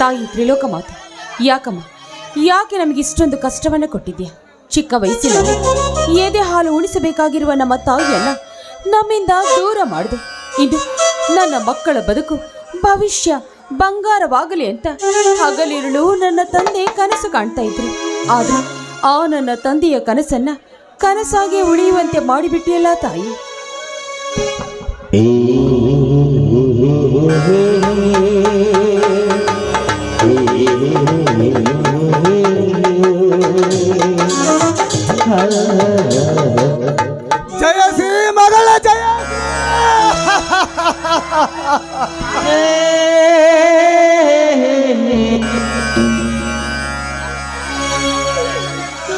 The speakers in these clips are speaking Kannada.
ತಾಯಿ ತ್ರಿಲೋಕ ಮಾತು ಯಾಕಮ್ಮ, ಯಾಕೆ ನಮಗೆ ಇಷ್ಟೊಂದು ಕಷ್ಟವನ್ನು ಕೊಟ್ಟಿದ್ಯಾ ಚಿಕ್ಕ ವಯಸ್ಸಿನಲ್ಲಿ ಎದೆ ಹಾಲು ಉಣಿಸಬೇಕಾಗಿರುವ ನಮ್ಮ ತಾಯಿಯನ್ನ ನಮ್ಮಿಂದ ದೂರ ಮಾಡಿದೆ. ಇದು ನನ್ನ ಮಕ್ಕಳ ಬದುಕು ಭವಿಷ್ಯ ಬಂಗಾರವಾಗಲಿ ಅಂತ ಹಗಲಿರುಳು ನನ್ನ ತಂದೆ ಕನಸು ಕಾಣ್ತಾ ಇದ್ರು. ಆದ್ರೆ ಆ ನನ್ನ ತಂದೆಯ ಕನಸನ್ನ ಕನಸಾಗಿ ಉಳಿಯುವಂತೆ ಮಾಡಿಬಿಟ್ಟಿಯಲ್ಲ ತಾಯಿ. ಜಯ ಶ್ರೀ ಮಗಳ ಜಯ.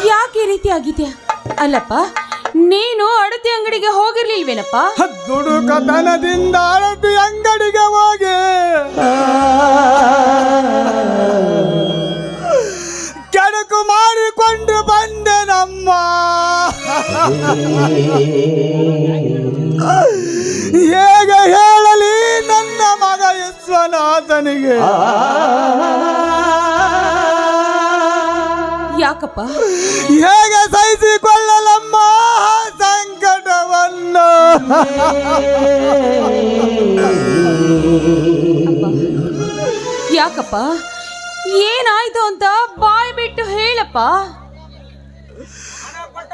ಯಾಕೆ ಈ ರೀತಿ ಆಗಿದ್ಯಾ? ಅಲ್ಲಪ್ಪ ನೀನು ಅಡತಿ ಅಂಗಡಿಗೆ ಹೋಗಿರ್ಲಿಲ್ವೇನಪ್ಪ? ದುಡುಕತನದಿಂದ ಅಡತಿ ಅಂಗಡಿಗೆ ಹೋಗಿ. ಕೆಡಕು ಮಾಡಿಕೊಂಡು ಬಂದೆ ನಮ್ಮ. ಹೇಗೆ ಹೇಳಲಿ ನನ್ನ ಮಗ ವಿಶ್ವನಾಥನಿಗೆ. ಯಾಕಪ್ಪ? ಹೇಗೆ ಸಹಿಸಿಕೊಳ್ಳಲಮ್ಮ ಸಂಕಟವನ್ನು. ಯಾಕಪ್ಪ? ಏನಾಯ್ತು ಅಂತ ಬಾಯ್ ಬಿಟ್ಟು ಹೇಳಪ್ಪ.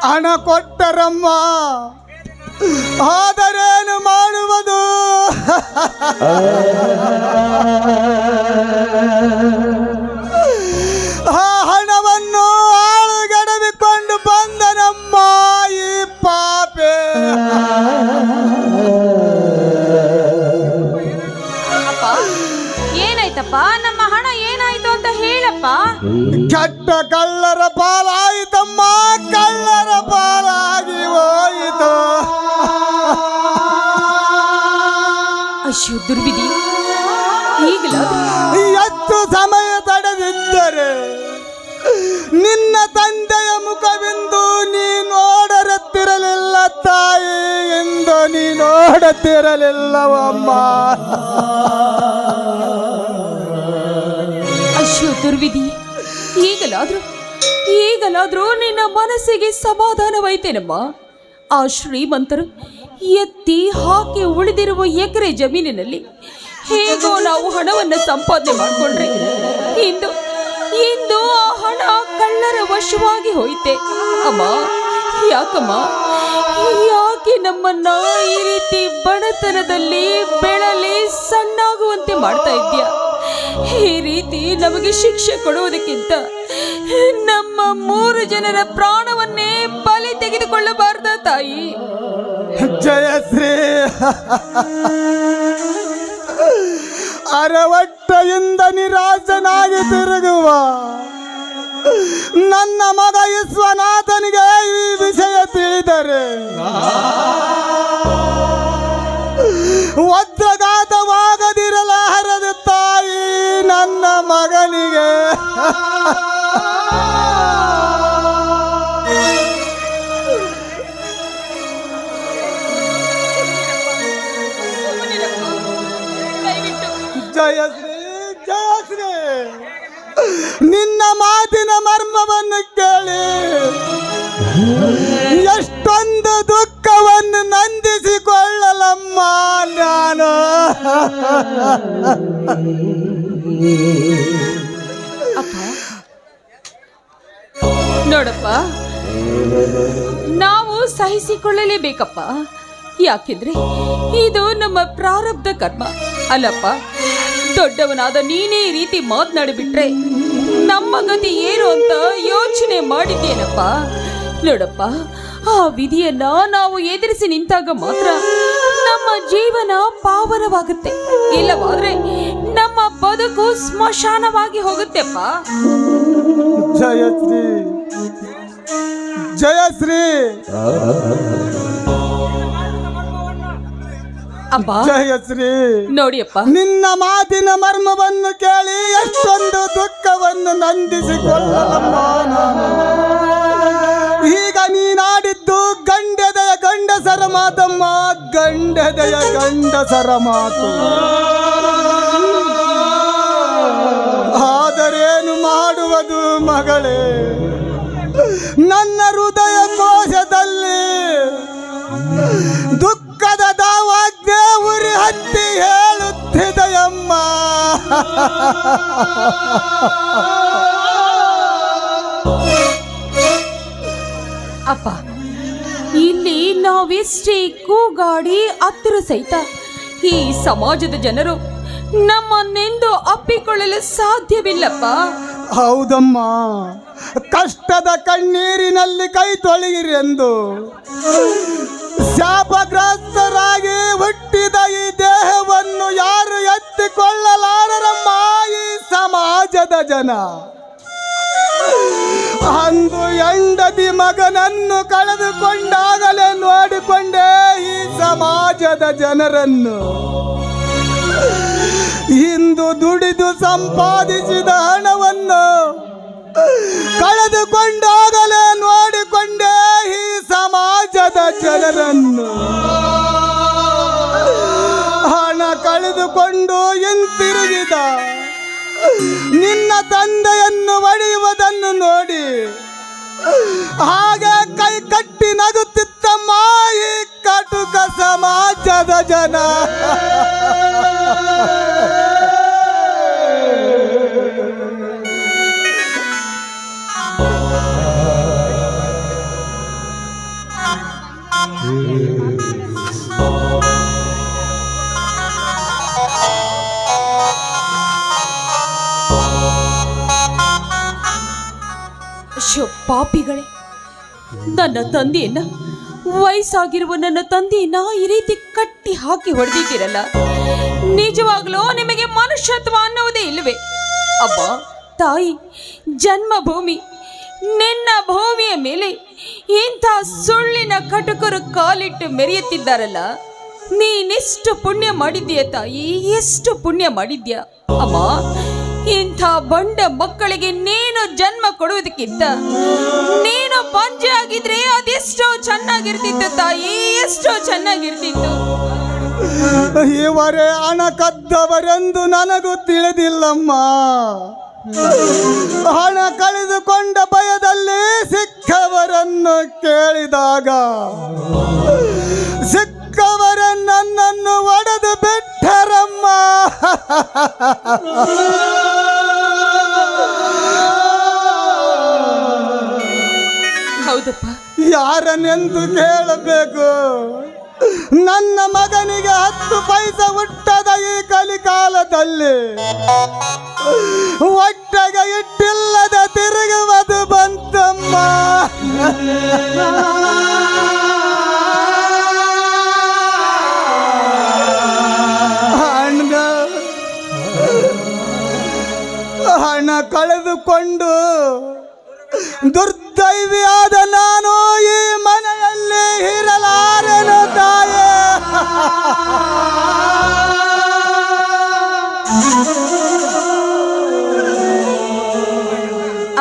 ಹಣ ಕೊಟ್ಟರಮ್ಮ. ಆದರೇನು ಮಾಡುವುದು? ಆ ಹಣವನ್ನು ಆಳುಗಡವಿಕೊಂಡು ಬಂದನಮ್ಮ ಈ ಪಾಪೆ. ಏನಾಯ್ತಪ್ಪ? ಹೇಳಪ್ಪ ಕೆಟ್ಟ ಕಳ್ಳರ ಪಾಲಾಯಿತಮ್ಮ ಕಳ್ಳರ ಪಾಲಾಗಿ ಹೋಯಿತು. ಅಶ್ಯು ದುರ್ವಿಧಿ ಈಗಲ ಎಷ್ಟು ಸಮಯ ತಡೆದಿದ್ದರೆ ನಿನ್ನ ತಂದೆಯ ಮುಖವೆಂದು ನೀ ನೋಡರತ್ತಿರಲಿಲ್ಲ ತಾಯಿ ಎಂದು ನೀ ನೋಡುತ್ತಿರಲಿಲ್ಲವಮ್ಮ. ದುರ್ವಿಧಿ. ಈಗಲಾದ್ರೂ ಈಗಲಾದ್ರೂ ನಿನ್ನ ಮನಸ್ಸಿಗೆ ಸಮಾಧಾನವಾಯ್ತೇನಮ್ಮ? ಆ ಶ್ರೀಮಂತರು ಎತ್ತಿ ಹಾಕಿ ಉಳಿದಿರುವ ಎಕರೆ ಜಮೀನಿನಲ್ಲಿ ಹೇಗೋ ನಾವು ಹಣವನ್ನು ಸಂಪಾದನೆ ಮಾಡಿಕೊಂಡ್ರೆ ಇಂದು ಇಂದು ಆ ಹಣ ಕಳ್ಳರ ವಶವಾಗಿ ಹೋಯ್ತೆ. ಅಮ್ಮ, ಯಾಕಮ್ಮ? ಯಾಕೆ ನಮ್ಮನ್ನ ಈ ರೀತಿ ಬಡತನದಲ್ಲಿ ಬೆಳಲಿ ಸಣ್ಣಾಗುವಂತೆ ಮಾಡ್ತಾ ಇದ್ಯಾ ಈ ರೀತಿ ನಮಗೆ ಶಿಕ್ಷೆ ಕೊಡುವುದಕ್ಕಿಂತ ನಮ್ಮ ಮೂರು ಜನರ ಪ್ರಾಣವನ್ನೇ ಬಲಿ ತೆಗೆದುಕೊಳ್ಳಬಾರ್ದ ತಾಯಿ. ಜಯಶ್ರೀ ಅರವಟ್ಟೆಯಿಂದ ನಿರಾಶನಾಗಿ ತಿರುಗುವ ನನ್ನ ಮಗ ವಿಶ್ವನಾಥನಿಗೆ ಈ ವಿಷಯ ತಿಳಿದರೆ ನಿನ್ನ ಮಾತಿನ ಮರ್ಮವನ್ನು ಕೇಳಿ. ಎಷ್ಟೊಂದು ದುಃಖವನ್ನು ನಂದಿಸಿಕೊಳ್ಳಲಮ್ಮ ನಾನು. ನೋಡಪ್ಪ. ನಾವು ಸಹಿಸಿಕೊಳ್ಳಲೇಬೇಕಪ್ಪ. ಯಾಕೆಂದ್ರೆ ಇದು ನಮ್ಮ ಪ್ರಾರಬ್ಧ ಕರ್ಮ. ಅಲ್ಲಪ್ಪ, ದೊಡ್ಡವನಾದ ನೀನೇ ರೀತಿ ಮಾತನಾಡಿಬಿಟ್ರೆ ನಮ್ಮ ಗತಿ ಏನು ಅಂತ ಯೋಚನೆ ಮಾಡಿದ್ದೇನಪ್ಪ. ನೋಡಪ್ಪ, ಆ ವಿಧಿಯನ್ನ ನಾವು ಎದುರಿಸಿ ನಿಂತಾಗ ಮಾತ್ರ ನಮ್ಮ ಜೀವನ ಪಾವನವಾಗುತ್ತೆ ಇಲ್ಲವಾದ್ರೆ ನಮ್ಮ ಬದುಕು ಸ್ಮಶಾನವಾಗಿ ಹೋಗುತ್ತೆಪ್ಪ. ಜಯಶ್ರೀ ಅಪ್ಪ ಜಯಶ್ರೀ ನೋಡಿಯಪ್ಪ. ನಿನ್ನ ಮಾತಿನ ಮರ್ಮವನ್ನು ಕೇಳಿ ಎಷ್ಟೊಂದು ದುಃಖವನ್ನು ನಂದಿಸಿಕೊಳ್ಳಲಮ್ಮ ಈಗ ನೀನಾಡಿದ್ದು ಗಂಡೆದೆಯ ಗಂಡಸರ ಮಾತಮ್ಮ ಗಂಡೆದೆಯ ಗಂಡಸರ ಮಾತು. ಆದರೇನು ಮಾಡುವುದು ಮಗಳೇ? ನನ್ನ ಹೃದಯ ಕೋಶದಲ್ಲಿ ದುಃಖದ ದಾವಾಜ್ಞೆ ಉರಿ ಹತ್ತಿ ಹೇಳುತ್ತಿದೆಯಮ್ಮ ಅಪ್ಪ, ಇಲ್ಲಿ ನಾವೆಷ್ಟೇ ಕೂಗಾಡಿ ಹತ್ತಿರ ಸಹಿತ ಈ ಸಮಾಜದ ಜನರು ನಮ್ಮನ್ನೆಂದು ಅಪ್ಪಿಕೊಳ್ಳಲು ಸಾಧ್ಯವಿಲ್ಲಪ್ಪ. ಹೌದಮ್ಮ. ಕಷ್ಟದ ಕಣ್ಣೀರಿನಲ್ಲಿ ಕೈ ತೊಳೆಯಿರಿ ಎಂದು ಶಾಪಗ್ರಸ್ತರಾಗಿ ಹುಟ್ಟಿದ ಈ ದೇಹವನ್ನು ಯಾರು ಎತ್ತಿಕೊಳ್ಳಲಾರರಮ್ಮ ಈ ಸಮಾಜದ ಜನ. ಅಂದು ಹೆಂಡತಿ ಮಗನನ್ನು ಕಳೆದುಕೊಂಡಾಗಲೇ ನೋಡಿಕೊಂಡೇ ಈ ಸಮಾಜದ ಜನರನ್ನು. ಇಂದು ದುಡಿದು ಸಂಪಾದಿಸಿದ ಹಣವನ್ನು ಕಳೆದುಕೊಂಡಾಗಲೇ ನೋಡಿಕೊಂಡೆ ಈ ಸಮಾಜದ ಜನರನ್ನು. ಹಣ ಕಳೆದುಕೊಂಡು ಹಿಂತಿರುಗಿದ ನಿನ್ನ ತಂದೆಯನ್ನು ಒಡೆಯುವುದನ್ನು ನೋಡಿ ಹಾಗೆ ಕೈ ಕಟ್ಟಿ ನಗುತ್ತಿತ್ತಮ್ಮ ಪಾಪಿಗಳೇ, ನನ್ನ ತಂದೆಯನ್ನ, ವಯಸ್ಸಾಗಿರುವ ನನ್ನ ತಂದೆಯನ್ನ ಈ ರೀತಿ ಕಟ್ಟಿ ಹಾಕಿ ಹೊಡೆದಿದ್ದೀರಲ್ಲ, ನಿಜವಾಗ್ಲೂ ನಿಮಗೆ ಮನುಷ್ಯತ್ವ ಅನ್ನೋದೇ ಇಲ್ಲವೇ? ಅಪ್ಪ ತಾಯಿ ಜನ್ಮಭೂಮಿ ನಿನ್ನ ಭೂಮಿಯ ಮೇಲೆ ಇಂಥ ಸುಳ್ಳಿನ ಕಟುಕರು ಕಾಲಿಟ್ಟು ಮೆರೆಯುತ್ತಿದ್ದಾರಲ್ಲ, ನೀನೆಷ್ಟು ಪುಣ್ಯ ಮಾಡಿದ್ದೀಯ ತಾಯಿ, ಎಷ್ಟು ಪುಣ್ಯ ಮಾಡಿದ್ಯಾ ಅಮ್ಮ ಇಂಥ ಬಂಡ ಮಕ್ಕಳಿಗೆ ನೀನು ಜನ್ಮ ಕೊಡುವುದಕ್ಕಿಂತ, ನೀನು ಬಂಜೆ ಆಗಿದ್ರೆ ಅದೆಷ್ಟೋ ಚೆನ್ನಾಗಿರ್ತಿತ್ತು ತಾಯಿ, ಎಷ್ಟೋ ಚೆನ್ನಾಗಿರ್ತಿತ್ತು. ಇವರೇ ಹಣ ಕದ್ದವರೆಂದು ನನಗೂ ತಿಳಿದಿಲ್ಲಮ್ಮ. ಹಣ ಕಳೆದುಕೊಂಡ ಭಯದಲ್ಲಿ ಸಿಕ್ಕವರನ್ನು ಕೇಳಿದಾಗ ಸಿಕ್ಕವರೇ ನನ್ನನ್ನು ಒಡೆದು ಬಿಟ್ಟರಮ್ಮ. ಹೌದಪ್ಪ. ಯಾರನ್ನೆಂದು ಕೇಳಬೇಕು? ನನ್ನ ಮಗನಿಗೆ ಹತ್ತು ಪೈಸೆ ಹುಟ್ಟದ ಈ ಕಲಿಕಾಲದಲ್ಲಿ. ಒಟ್ಟಗೆ ಇಟ್ಟಿಲ್ಲದ ತಿರುಗುವುದು ಬಂತಮ್ಮ. ಕಳೆದುಕೊಂಡು ದುರ್ದೈವಿಯಾದ ನಾನು ಈ ಮನೆಯಲ್ಲಿ ಇರಲಾರೆನು ತಾಯೇ?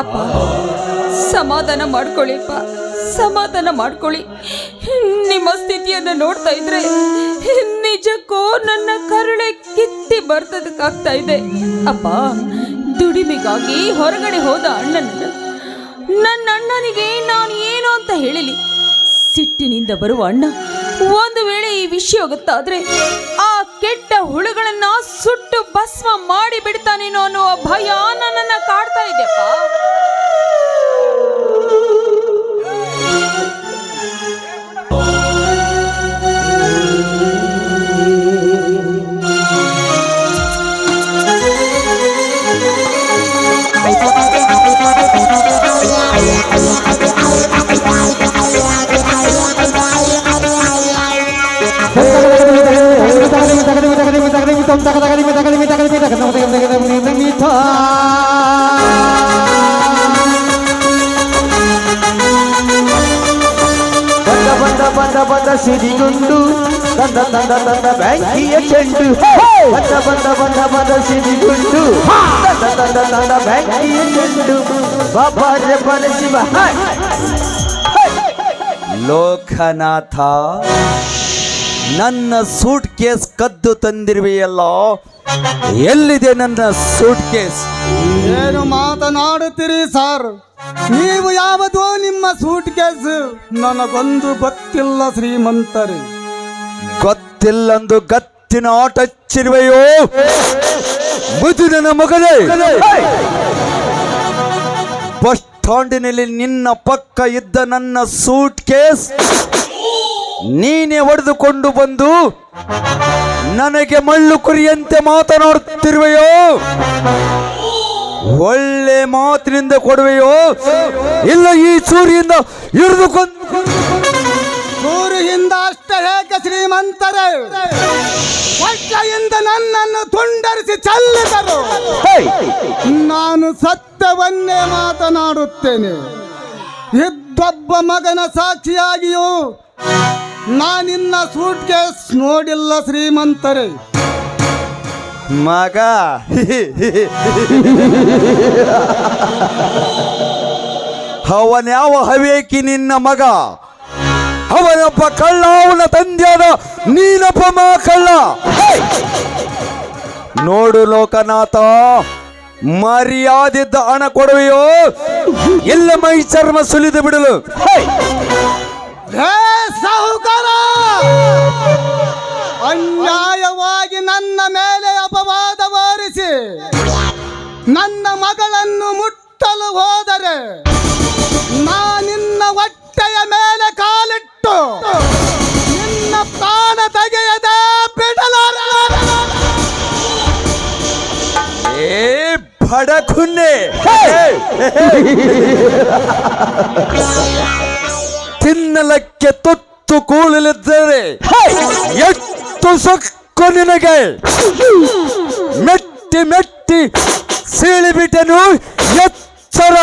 ಅಪ್ಪ, ಸಮಾಧಾನ ಮಾಡ್ಕೊಳ್ಳಿಪ್ಪ ಸಮಾಧಾನ ಮಾಡ್ಕೊಳ್ಳಿ. ನಿಮ್ಮ ಸ್ಥಿತಿಯನ್ನು ನೋಡ್ತಾ ಇದ್ರೆ ನಿಜಕ್ಕೂ ನನ್ನ ಕರುಳೆ ಕಿತ್ತಿ ಬರ್ತದಕ್ಕಾಗ್ತಾ ಇದೆ. ಅಪ್ಪ ದುಡಿಮೆಗಾಗಿ ಹೊರಗಡೆ ಹೋದ ಅಣ್ಣನನ್ನು, ನನ್ನ ಅಣ್ಣನಿಗೆ ನಾನು ಏನು ಅಂತ ಹೇಳಲಿ. ಸಿಟ್ಟಿನಿಂದ ಬರುವ ಅಣ್ಣ, ಒಂದು ವೇಳೆ ಈ ವಿಷಯ ಗೊತ್ತಾದ್ರೆ ಆ ಕೆಟ್ಟ ಹುಳುಗಳನ್ನ ಸುಟ್ಟು ಭಸ್ಮ ಮಾಡಿ ಬಿಡ್ತಾನೇನೋ ಅನ್ನುವ ಭಯ ನನ್ನನ್ನ ಕಾಡ್ತಾ ಇದೆಯಪ್ಪ. ಸಿರಿಗುಂಡು ತಂದ ತಂದ ತಂದ ಬ್ಯಾಂಕಿಯ ಚೆಂಡು ಬಂದ ಬಂದ ಬಂದ ಬಂದ ಸಿರಿಗುಂಡು ತಂದ ತಂದ ತಂದ ಬ್ಯಾಂಕಿಯ ಚೆಂಡು ಬಾಬಾ ಜಪನ ಶಿವ ಹಾಯ್. ಲೋಕನಾಥ ನನ್ನ ಸೂಟ್ ಕೇಸ್ ಕದ್ದು ತಂದಿರುವೆಯಲ್ಲ? ಎಲ್ಲಿದೆ ನನ್ನ ಸೂಟ್ ಕೇಸ್ ಏನು ಮಾತನಾಡುತ್ತೀರಿ ಸರ್ ನೀವು ಯಾವುದು ನಿಮ್ಮ ಸೂಟ್ ಕೇಸ್ ನನಗೊಂದು ಗೊತ್ತಿಲ್ಲ ಶ್ರೀಮಂತರಿ. ಗೊತ್ತಿಲ್ಲಂದು ಗತ್ತಿನ ಆಟ ಹಚ್ಚಿರುವೆಯೋ ಬುದ್ಧಿ ನನ್ನ ಮಗನೇ! ಬಸ್ ಸ್ಟಾಂಡಿನಲ್ಲಿ ನಿನ್ನ ಪಕ್ಕ ಇದ್ದ ನನ್ನ ಸೂಟ್ ಕೇಸ್ ನೀನೇ ಹೊಡೆದುಕೊಂಡು ಬಂದು ನನಗೆ ಮಳ್ಳು ಕುರಿಯಂತೆ ಮಾತನಾಡುತ್ತಿರುವೆಯೋ? ಒಳ್ಳೆ ಮಾತಿನಿಂದ ಕೊಡುವೆಯೋ? ಇಲ್ಲ ಈ ಸೂರ್ಯಿಂದ ಹಿಡಿದುಕೊಂಡು ಸೂರ್ಯದಿಂದ ಅಷ್ಟೇ ಹೇಗೆ ಶ್ರೀಮಂತರೇ? ಹೊಟ್ಟೆಯಿಂದ ನನ್ನನ್ನು ತುಂಡರಿಸಿ ಚಲ್ಲಿದರು ನಾನು ಸತ್ಯವನ್ನೇ ಮಾತನಾಡುತ್ತೇನೆ. ಇದ್ದೊಬ್ಬ ಮಗನ ಸಾಕ್ಷಿಯಾಗಿಯೂ ನಾನಿನ್ನ ಸೂಟ್ ಕೇಸ್ ನೋಡಿಲ್ಲ ಶ್ರೀಮಂತರೇ. ಮಗ. ಅವನ್ಯಾವ ಹವೇಕಿ ನಿನ್ನ ಮಗ? ಅವನೊಬ್ಬ ಕಳ್ಳ ಅವನ ತಂದೆಯಾದ ನೀನೊಬ್ಬ ಮಾ ಕಳ್ಳ. ನೋಡು ಲೋಕನಾಥ, ಮರ್ಯಾದಿದ್ದ ಹಣ ಕೊಡುವೆಯೋ? ಎಲ್ಲ ಮೈ ಚರ್ಮ ಸುಲಿದು ಬಿಡಲು. ಸಾಹುಕಾರ! ಅನ್ಯಾಯವಾಗಿ ನನ್ನ ಮೇಲೆ ಅಪವಾದ ವಾರಿಸಿ ನನ್ನ ಮಗಳನ್ನು ಮುಟ್ಟಲು ಹೋದರೆ ನಾನಿನ್ನ ಹೊಟ್ಟೆಯ ಮೇಲೆ ಕಾಲಿಟ್ಟು ನಿನ್ನ ಪ್ರಾಣ ತೆಗೆಯದ ಬಿಡಲಾರ! ಏ ಬಡಕುನ್ನೆ ತಿನ್ನಲಕ್ಕೆ ತೊತ್ತು ಕೂಳಲಿದ್ದರೆ ಎಷ್ಟು ಸೊಕ್ಕು ನಿನಗೆ. ಮೆಟ್ಟಿ ಮೆಟ್ಟಿ ಸೀಳಿಬಿಟ್ಟನು ಎಚ್ಚರ.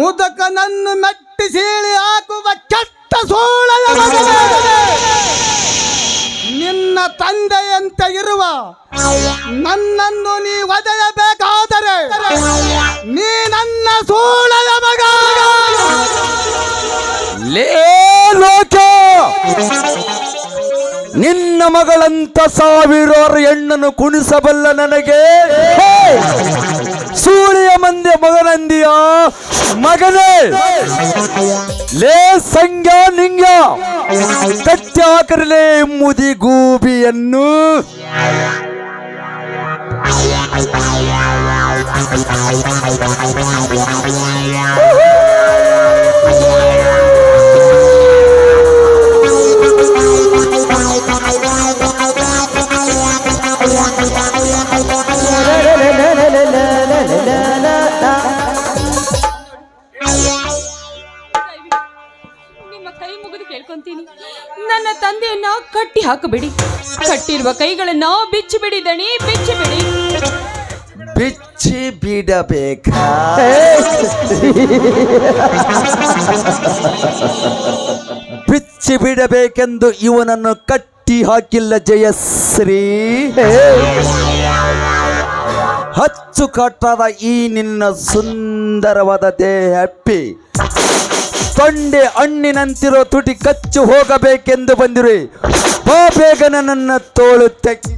ಮುದಕ ನನ್ನ ಮೆಟ್ಟಿ ಸೀಳಿ ಹಾಕುವ ಕೆಟ್ಟ ಸೋಳ ಮಗನೇ. ನಿನ್ನ ತಂದೆಯಂತೆ ಇರುವ ನನ್ನನ್ನು ನೀ ಒದೆಯಬೇಕಾದರೆ ನೀ ನನ್ನ ಸೂಳದ ಮಗ. ಲೇ ಲೋಕ. ಮಗಳಂತ ಸಾವಿರಾರು ಹೆಣ್ಣನ್ನು ಕುಣಿಸಬಲ್ಲ ನನಗೆ? ಸೂರ್ಯ ಮಂದಿ ಮಗನಂದಿಯ ಮಗನೇ! ಲೇ ಸಂಗ್ಯಾ ನಿಂಗ ಕಟ್ಟಿ ಹಾಕರಲೇ ಮುದಿ ಗೂಬಿಯನ್ನು. ಹಾಕಬೇಡಿ. ಕಟ್ಟಿರುವ ಕೈಗಳನ್ನ ಬಿಚ್ಚಿ ಬಿಡಿ ದಣಿ ಬಿಚ್ಚಿ ಬಿಡಿ ಬಿಚ್ಚಿ ಬಿಡಬೇಕಾ ಬಿಚ್ಚಿ ಬಿಡಬೇಕೆಂದು ಇವನನ್ನು ಕಟ್ಟಿ ಹಾಕಿಲ್ಲ ಜಯಶ್ರೀ. ಹಚ್ಚು ಕಟ್ಟದ ಈ ನಿನ್ನ ಸುಂದರವಾದ ದೇಹ ಹಪ್ಪಿ ತೊಂಡೆ ಹಣ್ಣಿನಂತಿರೋ ತುಟಿ ಕಚ್ಚು ಹೋಗಬೇಕೆಂದು ಬಂದಿರುವೆ ಬಾ ಬೇಗ ನನ್ನ ತೋಳು ತೆಗಿದೆ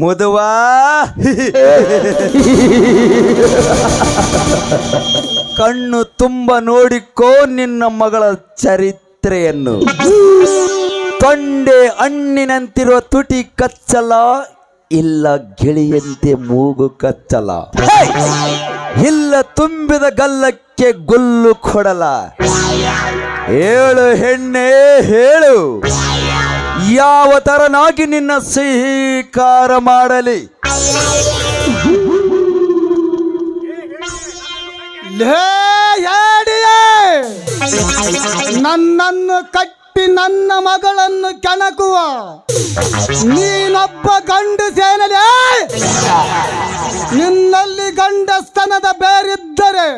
ಮುದುವಾ. ಕಣ್ಣು ತುಂಬ ನೋಡಿಕೋ ನಿನ್ನ ಮಗಳ ಚರಿತ್ರೆಯನ್ನು. ತೊಂಡೆ ಹಣ್ಣಿನಂತಿರುವ ತುಟಿ ಕಚ್ಚಲ ಇಲ್ಲ ಗಿಳಿಯಂತೆ ಮೂಗು ಕಚ್ಚಲ. ಇಲ್ಲ ತುಂಬಿದ ಗಲ್ಲಕ್ಕೆ ಗುಲ್ಲು ಕೊಡಲ. ಹೇಳು ಹೆಣ್ಣೆ ಹೇಳು. ಯಾವ ತರನಾಗಿ ನಿನ್ನ ಸ್ವೀಕಾರ ಮಾಡಲಿ? ನನ್ನನ್ನು ಕಟ್ಟಿ ನನ್ನ ಮಗಳನ್ನು ಕೆಣಕುವ. ನೀನೊಬ್ಬ ಗಂಡು ಸೇನಲೇ. ನಿನ್ನಲ್ಲಿ ಗಂಡಸ್ತನದ ಬೇರಿದ್ದರೆ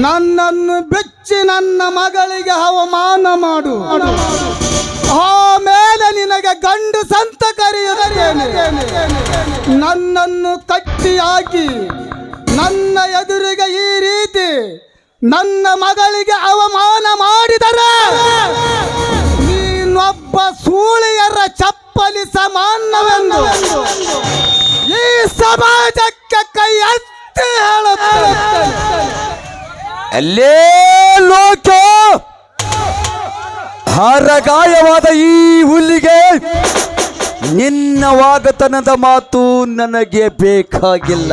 ನನ್ನನ್ನು ಬಿಚ್ಚಿ ನನ್ನ ಮಗಳಿಗೆ ಅವಮಾನ ಮಾಡು. ಆಮೇಲೆ ನಿನಗೆ ಗಂಡು ಸಂತ ಕರೆಯುತ್ತೇನೆ. ನನ್ನನ್ನು ಕಟ್ಟಿ ಹಾಕಿ ನನ್ನ ಎದುರಿಗೆ ಈ ರೀತಿ ನನ್ನ ಮಗಳಿಗೆ ಅವಮಾನ ಮಾಡಿದರೆ ನೀನೊಬ್ಬ ಸೂಳಿಯರ ಚಪ್ಪಲಿ ಸಮಾನವೆಂದು ಈ ಸಮಾಜಕ್ಕೆ ಕೈ ಹೇಳುತ್ತೇನೆ. ಅಲ್ಲೇ ಲೋಕ. ಹರಗಾಯವಾದ ಈ ಹುಲ್ಲಿಗೆ ನಿನ್ನ ವಾಗತನದ ಮಾತು ನನಗೆ ಬೇಕಾಗಿಲ್ಲ.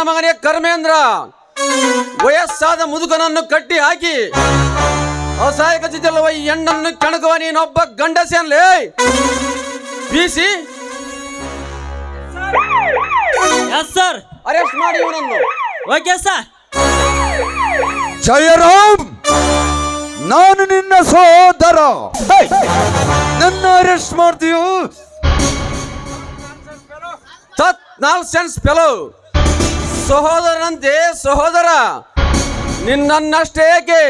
ಅಲ್ಕ ಮಗನೇ ಕರ್ಮೇಂದ್ರ. ವಯಸ್ಸಾದ ಮುದುಕನನ್ನು ಕಟ್ಟಿ ಹಾಕಿ. ಅಸಹಾಯಕ ಕಚ್ಚಿದ್ದಲ್ಲವ ಈ ಹೆಣ್ಣನ್ನು ಕೆಣಕುವ ನೀನೊಬ್ಬ ಗಂಡಸೇನ್ಲೇ ಬೀಸಿ. ಎಸ್ ಸರ್ ಅರೆಸ್ಟ್ ಮಾಡಿ ಇವನನ್ನು. ಓಕೆ ಸರ್ ಜಯರಾಮ್ ನಾನು ನಿನ್ನ ಸೋದರ. ಹೇ! ನನ್ನ ಅರೆಸ್ಟ್ ಮಾಡ್ತೀಯೋ? ತತ್ ನಾಲ್ ಸೆನ್ಸ್ ಫೆಲೋ ಸಹೋದರನಂತೆ ಸಹೋದರ, ನಿನ್ನನ್ನಷ್ಟೇಕೆ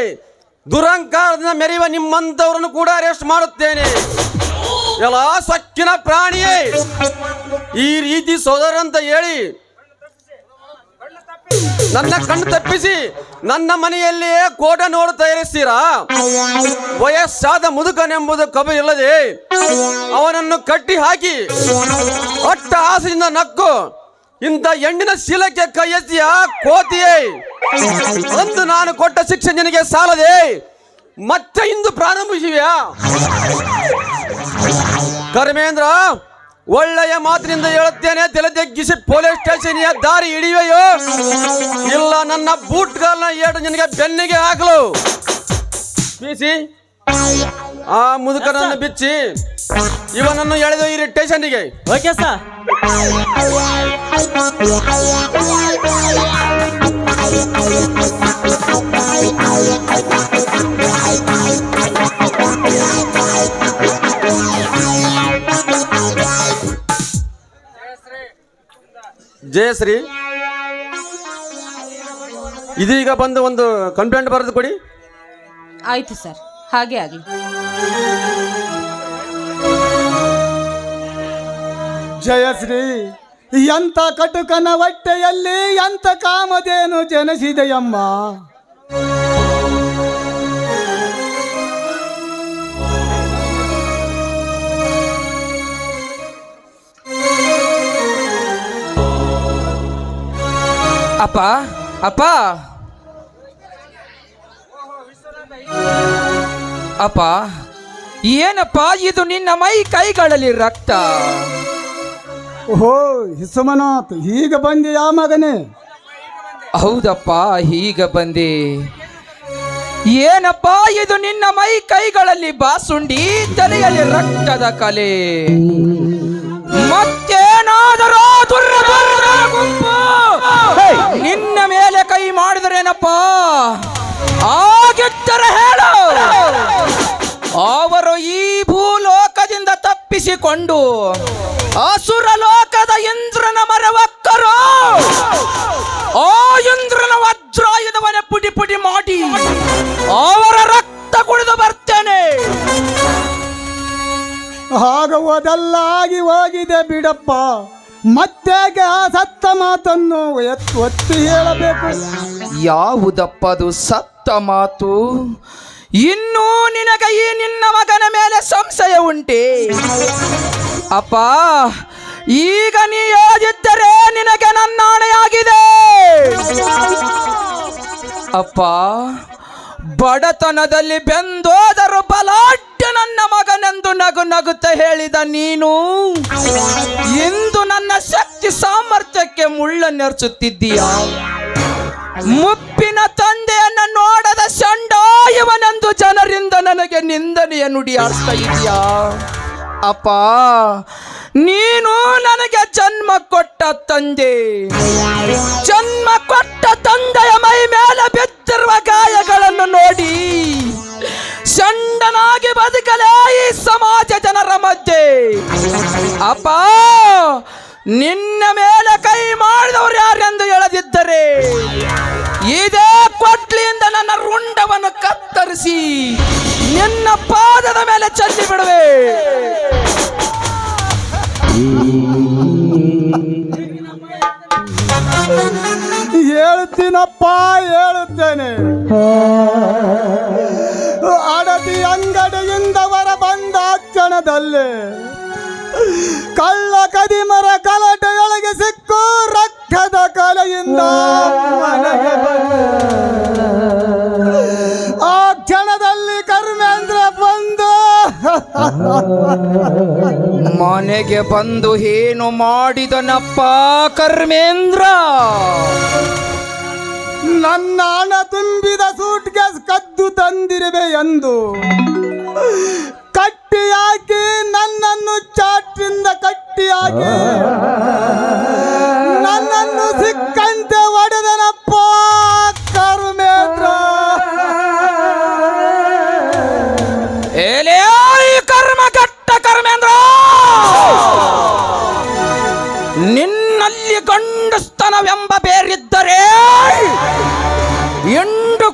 ದುರಂಕಾರದಿಂದ ಮೆರೆಯುವ ನಿಮ್ಮಂಥವರನ್ನು ಕೂಡ ಅರೆಸ್ಟ್ ಮಾಡುತ್ತೇನೆ. ಎಲ್ಲ ಸೊಕ್ಕಿನ ಪ್ರಾಣಿಯೇ, ಈ ರೀತಿ ಸಹೋದರಂತ ಹೇಳಿ, ನನ್ನ ಕಣ್ಣು ತಪ್ಪಿಸಿ ನನ್ನ ಮನೆಯಲ್ಲಿಯೇ ಕೋಟ ನೋಡು ತಯಾರಿಸ್ತೀರಾ? ವಯಸ್ಸಾದ ಮುದುಕನೆಂಬುದು ಕಬು ಇಲ್ಲದೆ ಅವನನ್ನು ಕಟ್ಟಿ ಹಾಕಿ ಒಟ್ಟ ಆಸೆಯಿಂದ ನಕ್ಕು ಇಂಥ ಹೆಣ್ಣಿನ ಶೀಲಕ್ಕೆ ಕೈ ಎತ್ತಿಯ ಕೋತಿಯೇ, ಅಂದು ನಾನು ಕೊಟ್ಟ ಶಿಕ್ಷೆ ನಿನಗೆ ಸಾಲದೆ? ಮತ್ತೆ ಇಂದು ಪ್ರಾರಂಭಿಸಿವ್ಯಾ? ಕರ್ಮೇಂದ್ರ, ಒಳ್ಳೆಯ ಮಾತಿನಿಂದ ಹೇಳುತ್ತೇನೆ ತಲೆ ತೆಗ್ಗಿಸಿ ಪೊಲೀಸ್ ಸ್ಟೇಷನ್ ದಾರಿ ಹಿಡಿವೆಯೋ ಇಲ್ಲ, ನನ್ನ ಬೂಟ್ಗಳನ್ನ ಏಟು ನಿನಗೆ ಬೆನ್ನಿಗೆ ಹಾಕಲು. ಬೀಸಿ, ಆ ಮುದುಕನನ್ನು ಬಿಚ್ಚಿ ಇವನನ್ನು ಎಳೆದು ಈ ಸ್ಟೇಷನ್ಗೆ ಓಕೆ ಸರ್. ಜಯಶ್ರೀ ಇದೀಗ ಬಂದು ಒಂದು ಕಂಪ್ಲೇಂಟ್ ಬರೆದು ಕೊಡಿ. ಆಯ್ತು ಸರ್ ಹಾಗೆ ಆಗಲಿ. ಜಯಶ್ರೀ ಎಂಥ ಕಟುಕನ ಹೊಟ್ಟೆಯಲ್ಲಿ ಎಂಥ ಕಾಮಧೇನು ಜನಿಸಿದೆಯಮ್ಮ? ಅಪ್ಪ ಅಪ್ಪ. ಅಪ್ಪ, ಏನಪ್ಪ ಇದು ನಿನ್ನ ಮೈ ಕೈಗಳಲ್ಲಿ ರಕ್ತ? ಓಹೋ ಹಿಸುಮನಾಥ್ ಈಗ ಬಂದಿಯಾ ಮಗನೇ? ಹೌದಪ್ಪ ಈಗ ಬಂದೆ. ಏನಪ್ಪ ಇದು ನಿನ್ನ ಮೈ ಕೈಗಳಲ್ಲಿ ಬಾಸುಂಡಿ ತಲೆಯಲ್ಲಿ ರಕ್ತದ ಕಲೆ? ಮತ್ತೇನಾದರೂ ಗುಂಪು ನಿನ್ನ ಮೇಲೆ ಕೈ ಮಾಡಿದ್ರೇನಪ್ಪ? ಆಗಿದ್ದರೆ ಹೇಳು. ಅವರು ಈ ಭೂಲೋಕದಿಂದ ತಪ್ಪಿಸಿಕೊಂಡು ಅಸುರ ಲೋಕದ ಇಂದ್ರನ ಮರವಕ್ಕರು. ಆ ಇಂದ್ರನ ವಜ್ರಾಯುಧವನ ಪುಡಿ ಪುಡಿ ಮಾಡಿ ಅವರ ರಕ್ತ ಕುಡಿದು ಬರ್ತೇನೆ. ಆಗುವುದಲ್ಲಾಗಿ ಆಗಿ ಹೋಗಿದೆ ಬಿಡಪ್ಪ. ಮತ್ತೆ ಆ ಸತ್ತ ಮಾತನ್ನು ಒತ್ತು ಒತ್ತಿ ಹೇಳಬೇಕು ಯಾವುದಪ್ಪದು ಸತ್ತ ಮಾತು? ಇನ್ನೂ ನಿನಗ ಈ ನಿನ್ನ ಮಗನ ಮೇಲೆ ಸಂಶಯ ಉಂಟೆ? ಅಪ್ಪ, ಈಗ ನೀ ಯಾದಿದ್ದರೆ ನಿನಗೆ ನನ್ನ ಆಣೆಯಾಗಿದೆ ಅಪ್ಪ ಬಡತನದಲ್ಲಿ ಬೆಂದೋದರು ಬಲಾಢ್ಯ ನನ್ನ ಮಗನೆಂದು ನಗು ನಗುತ್ತ ಹೇಳಿದ ನೀನು, ಇಂದು ನನ್ನ ಶಕ್ತಿ ಸಾಮರ್ಥ್ಯಕ್ಕೆ ಮುಳ್ಳ ನೆರೆಸುತ್ತಿದ್ದೀಯ ಮುಪ್ಪಿನ ತಂದೆಯನ್ನ ನೋಡದ ಸಂಡಾಯವನೆಂದು ಜನರಿಂದ ನನಗೆ ನಿಂದನೆಯ ನುಡಿ ಆಡ್ತಾ ಇದೆಯಾ? ಅಪ್ಪ, ನೀನು ನನಗೆ ಜನ್ಮ ಕೊಟ್ಟ ತಂದೆ, ಜನ್ಮ ಕೊಟ್ಟ ತಂದೆಯ ಮೈ ಮೇಲೆ ಅಪ್ಪ, ನಿನ್ನ ಮೇಲೆ ಕೈ ಮಾಡಿದವರು ಯಾರೆಂದು ಹೇಳದಿದ್ದರೆ ಇದೇ ಕೊಟ್ಲಿಯಿಂದ ನನ್ನ ರುಂಡವನ್ನು ಕತ್ತರಿಸಿ ನಿನ್ನ ಪಾದದ ಮೇಲೆ ಚಲ್ಲಿ ಬಿಡುವೆ. ಹೇಳ್ತೀನಪ್ಪ ಹೇಳುತ್ತೇನೆ ಕ್ಷಣದಲ್ಲಿ ಕಳ್ಳ ಕದಿಮರ ಕಲಟೆಯೊಳಗೆ ಸಿಕ್ಕು ರಕ್ತದ ಕಲೆಯಿಂದ. ಆ ಕ್ಷಣದಲ್ಲಿ ಕರ್ಮೇಂದ್ರ ಬಂದು. ಮನೆಗೆ ಬಂದು ಏನು ಮಾಡಿದನಪ್ಪ ಕರ್ಮೇಂದ್ರ? ನನ್ನ ಹಣ ತುಂಬಿದ ಸೂಟ್ಗೆ ಕದ್ದು ತಂದಿರುವೆ ಎಂದು. ಕಟ್ಟಿ ಹಾಕಿ ನನ್ನನ್ನು ಚಾಟ್ರಿಂದ ಕಟ್ಟಿಯಾಗಿ ನನ್ನನ್ನು ಸಿಕ್ಕಂತೆ ಒಡೆದನಪ್ಪ.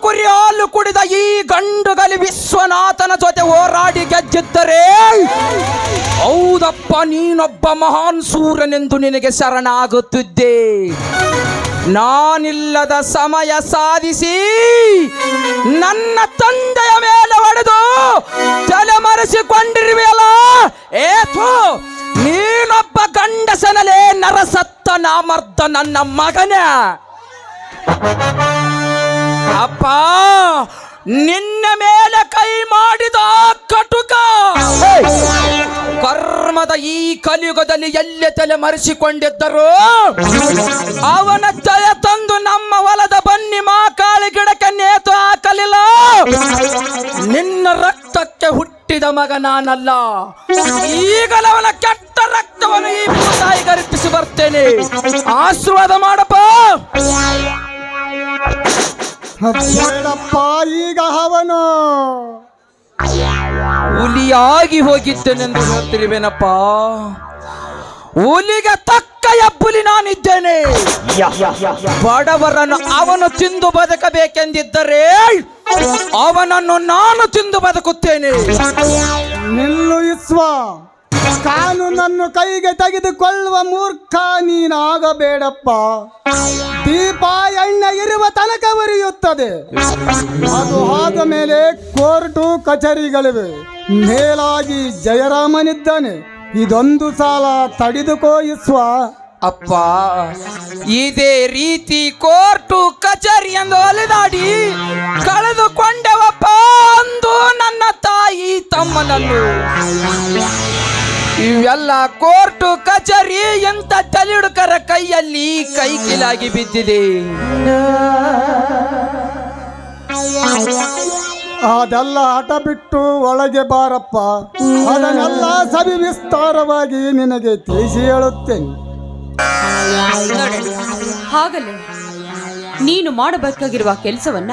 ಎಂಟು ಹಾಲು ಕುಡಿದ ಈ ಗಂಡುಗಲಿ ವಿಶ್ವನಾಥನ ಜೊತೆ ಹೋರಾಡಿ ಗೆದ್ದಿದ್ದರೆ, ಹೌದಪ್ಪ, ನೀನೊಬ್ಬ ಮಹಾನ್ ಸೂರ್ಯನೆಂದು ನಿನಗೆ ಶರಣಾಗುತ್ತಿದ್ದೆ. ನಾನಿಲ್ಲದ ಸಮಯ ಸಾಧಿಸಿ ನನ್ನ ತಂದೆಯ ಮೇಲೆ ಹೊಡೆದು ತಲೆಮರೆಸಿಕೊಂಡಿರುವೆಯಲ್ಲ ಏತು, ನೀನೊಬ್ಬ ಗಂಡಸನಲೇ ನರಸತ್ತ ನಾಮರ್ದ ನನ್ನ ಮಗನ. ಅಪ್ಪ ನಿನ್ನ ಮೇಲೆ ಕೈ ಮಾಡಿದ ಕಟುಕ ಕರ್ಮದ ಈ ಕಲಿಯುಗದಲ್ಲಿ ಎಲ್ಲೆ ತಲೆ ಮರೆಸಿಕೊಂಡಿದ್ದರು? ಅವನ ತಲೆ ತಂದು ನಮ್ಮ ಹೊಲದ ಬನ್ನಿ ಮಾ ಕಾಳಿ ಗಿಡಕ್ಕೆ ನೇತು ಹಾಕಲಿಲ್ಲ? ನಿನ್ನ ರಕ್ತಕ್ಕೆ ಹುಟ್ಟಿದ ಮಗ ನಾನಲ್ಲ. ಈಗಲೇ ಅವನ ಕೆಟ್ಟ ರಕ್ತವನ್ನು ಈ ತಾಯಿಗೆ ಅರ್ಪಿಸಿ ಬರ್ತೇನೆ. ಆಶೀರ್ವಾದ ಮಾಡಪ್ಪ. ಬೇಡಪ್ಪ ಈಗ ಅವನು. ಹುಲಿಯಾಗಿ ಹೋಗಿದ್ದೇನೆಂದು ಹೇಳ್ತಿರುವೇನಪ್ಪ. ಹುಲಿಗೆ ತಕ್ಕ ಎಬ್ಬುಲಿ ನಾನಿದ್ದೇನೆ. ಬಡವರನ್ನು ಅವನು ತಿಂದು ಬದುಕಬೇಕೆಂದಿದ್ದರೆ ಅವನನ್ನು ನಾನು ತಿಂದು ಬದುಕುತ್ತೇನೆ. ನಿಲ್ಲು ಇಸ್ವ ಕಾನೂನನ್ನು ಕೈಗೆ ತೆಗೆದುಕೊಳ್ಳುವ ಮೂರ್ಖ ನೀನಾಗಬೇಡಪ್ಪ. ದೀಪ ಎಣ್ಣೆ ಇರುವ ತನಕ ಉರಿಯುತ್ತದೆ. ಅದು ಆದ ಮೇಲೆ ಕೋರ್ಟು ಕಚೇರಿಗಳಿವೆ. ಮೇಲಾಗಿ ಜಯರಾಮನಿದ್ದಾನೆ. ಇದೊಂದು ಸಾಲ ತಡೆದುಕೋ ಅಪ್ಪ, ಇದೇ ರೀತಿ ಕೋರ್ಟು ಕಚೇರಿ ಎಂದು ಅಲೆದಾಡಿ ಕಳೆದುಕೊಂಡೆವಪ್ಪ ಅಂದು ನನ್ನ ತಾಯಿ ತಮ್ಮನನ್ನು. ಇವೆಲ್ಲ ಕೋರ್ಟು ಕಚೇರಿ ಎಂತ ತಲಿಡುಕರ ಕೈಯಲ್ಲಿ ಕೈಕೀಲಾಗಿ ಬಿದ್ದಿದೆ. ಅದೆಲ್ಲ ಹಠ ಬಿಟ್ಟು ಒಳಗೆ ಬಾರಪ್ಪ. ಅದನ್ನೆಲ್ಲ ಸವಿ ವಿಸ್ತಾರವಾಗಿ ನಿನಗೆ ತಿಳಿಸಿ ಹೇಳುತ್ತೇನೆ. ಹಾಗಲ್ಲ. ನೀನು ಮಾಡಬೇಕಾಗಿರುವ ಕೆಲಸವನ್ನ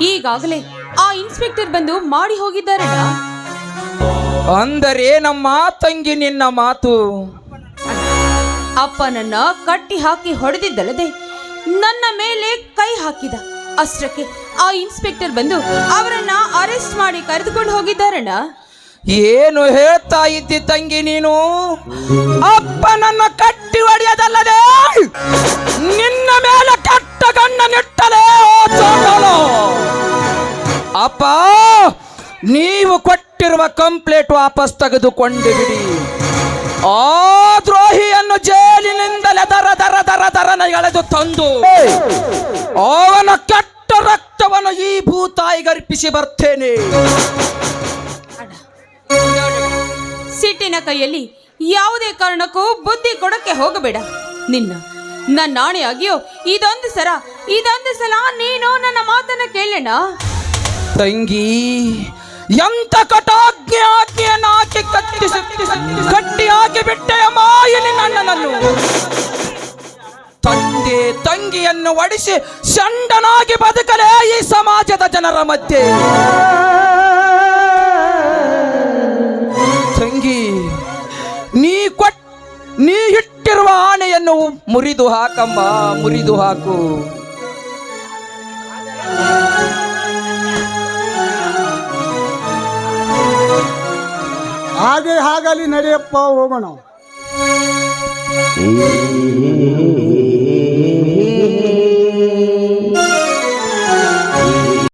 ಈಗಾಗಲೇ ಆ ಇನ್ಸ್ಪೆಕ್ಟರ್ ಬಂದು ಮಾಡಿ ಹೋಗಿದ್ದಾರಣ್ಣ ಅಂದರೆ ನಮ್ಮ ತಂಗಿ ನಿನ್ನ ಮಾತು. ಅಪ್ಪನನ್ನ ಕಟ್ಟಿ ಹಾಕಿ ಹೊಡೆದಿದ್ದಲ್ಲದೆ ನನ್ನ ಮೇಲೆ ಕೈ ಹಾಕಿದ. ಅಷ್ಟಕ್ಕೆ ಆ ಇನ್ಸ್ಪೆಕ್ಟರ್ ಬಂದು ಅವರನ್ನ ಅರೆಸ್ಟ್ ಮಾಡಿ ಕರೆದುಕೊಂಡು ಹೋಗಿದ್ದಾರಣ್ಣ. ಏನು ಹೇಳ್ತಾ ಇದ್ದಿ ತಂಗಿ ನೀನು? ಅಪ್ಪನನ್ನ ಕಟ್ಟಿ ಹೊಡೆಯದಲ್ಲದೆ ನಿನ್ನ ಮೇಲೆ ಕಟ್ಟ ಗಣ್ಣ ನೆಟ್ಟಲೇ. ಅಪ್ಪ ನೀವು ಕೊಟ್ಟಿರುವ ಕಂಪ್ಲೇಟ್ ವಾಪಸ್ ತೆಗೆದುಕೊಂಡು ಬಿಡಿ ಆ ದ್ರೋಹಿಯನ್ನು ಜೈಲಿನಿಂದಲೇ ದರ ದರ ದರ ದರನ ಎಳೆದು ತಂದು ಅವನ ಕೆಟ್ಟ ರಕ್ತವನ್ನು ಈ ಭೂತಾಯಿಗೆ ಅರ್ಪಿಸಿ ಬರ್ತೇನೆ ಸಿಟ್ಟಿನ ಕೈಯಲ್ಲಿ ಯಾವುದೇ ಕಾರಣಕ್ಕೂ ಬುದ್ಧಿ ಕೊಡಕ್ಕೆ ಹೋಗಬೇಡ. ನಿನ್ನ ನನ್ನ ಆಣೆಯಾಗಿಯೋ ಇದೊಂದು ಸರ ಇದೊಂದು ಸಲ ನೀನು ನನ್ನ ಮಾತನ್ನ ಕೇಳೋಣ ತಂಗಿ ಎಂತ ಕಟಾಜ್ಞೆ ಆಜ್ಞೆಯನ್ನು ಹಾಕಿ ಕಟ್ಟಿಸಿ ಕಟ್ಟಿ ಹಾಕಿ ಬಿಟ್ಟೆಯ ಮಾಯಲಿ ನನ್ನನನ್ನು ತಂದೆ ತಂಗಿಯನ್ನು ಒಡಿಸಿ ಚಂಡನಾಗಿ ಬದುಕಲೇ ಈ ಸಮಾಜದ ಜನರ ಮಧ್ಯೆ. ತಂಗಿ, ನೀ ಕೊಟ್, ನೀ ಇಟ್ಟಿರುವ ಆನೆಯನ್ನು ಮುರಿದು ಹಾಕಮ್ಮ, ಮುರಿದು ಹಾಕು. ಹಾಗೆ ಹಾಗಲಿ ನಡೆಯಪ್ಪ ಹೋಗೋಣ.